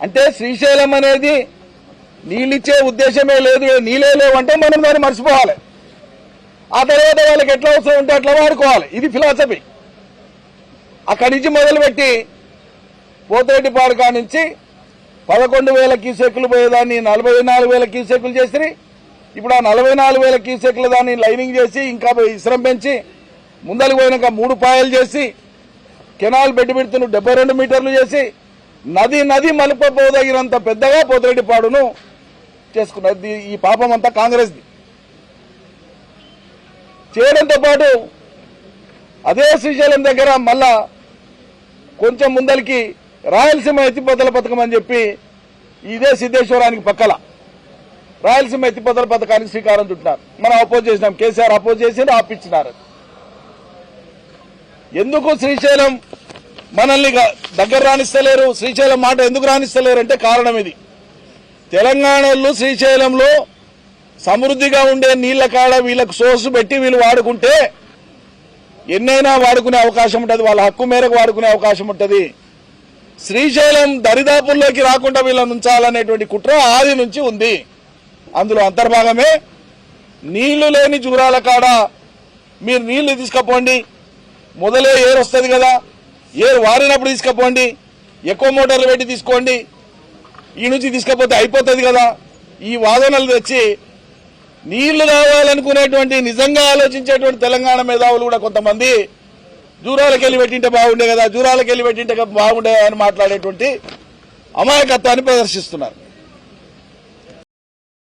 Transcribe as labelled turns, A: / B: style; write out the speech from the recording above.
A: అంటే శ్రీశైలం అనేది నీళ్ళిచ్చే ఉద్దేశమే లేదు నీళ్ళే లేవంటే మనం దాన్ని మర్చిపోవాలి. ఆ తర్వాత వాళ్ళకి ఎట్లా అవసరం ఉంటే అట్లా వాడుకోవాలి. ఇది ఫిలాసఫీ అక్కడి నుంచి మొదలుపెట్టి పోతిరెడ్డిపాడు కాడ నుంచి పదకొండు వేల కీసెక్లు పోయేదాన్ని నలభై నాలుగు వేల కీసెక్లు చేసి ఇప్పుడు ఆ నలభై నాలుగు వేల క్యూసెక్కుల దాన్ని లైనింగ్ చేసి ఇంకా ఇసురం పెంచి ముందరికి పోయినాక మూడు పాయలు చేసి కెనాల్ బెడ్ పెడుతున్న డెబ్బై రెండు మీటర్లు చేసి నది నది మలుపపోదగినంత పెద్దగా పోతిరెడ్డిపాడును చేసుకున్నది ఈ పాపం అంతా కాంగ్రెస్ది. చేయడంతో పాటు అదే శ్రీశైలం దగ్గర మళ్ళా కొంచెం ముందరికి రాయలసీమ ఎత్తిపోతల పథకం అని చెప్పి ఇదే సిద్ధేశ్వరానికి పక్కల రాయలసీమ ఎత్తిపోతల పథకానికి శ్రీకారం చుట్టారు మనం అపోజ్ చేసినాం. కేసీఆర్ అపోజ్ చేసి ఆపించినారు ఎందుకు శ్రీశైలం మనల్ని దగ్గర రాణిస్తలేరు శ్రీశైలం మాట ఎందుకు రాణిస్తలేరు అంటే కారణం ఇది. తెలంగాణలో శ్రీశైలంలో సమృద్ధిగా ఉండే నీళ్ళ కాడ వీళ్ళకు సోర్సు పెట్టి వీళ్ళు వాడుకుంటే ఎన్నైనా వాడుకునే అవకాశం ఉంటుంది వాళ్ళ హక్కు మేరకు వాడుకునే అవకాశం ఉంటుంది. శ్రీశైలం దరిదాపుల్లోకి రాకుండా వీళ్ళని ఉంచాలనేటువంటి కుట్ర ఆది నుంచి ఉంది. అందులో అంతర్భాగమే నీళ్ళు లేని జూరాల కాడ మీరు నీళ్ళు తీసుకపోండి మొదలే ఏరు వస్తుంది కదా. ఏరు వారినప్పుడు తీసుకపోండి ఎక్కువ మోటార్లు పెట్టి తీసుకోండి ఈ నుంచి తీసుకపోతే అయిపోతుంది కదా. ఈ వాదనలు తెచ్చి నీళ్ళు కావాలనుకునేటువంటి నిజంగా ఆలోచించేటువంటి తెలంగాణ మేధావులు కూడా కొంతమంది జూరాలకు వెళ్ళి పెట్టింటే బాగుండే కదా జూరాలకు వెళ్ళి పెట్టింటే బాగుండే అని మాట్లాడేటువంటి అమాయకత్వాన్ని ప్రదర్శిస్తున్నారు.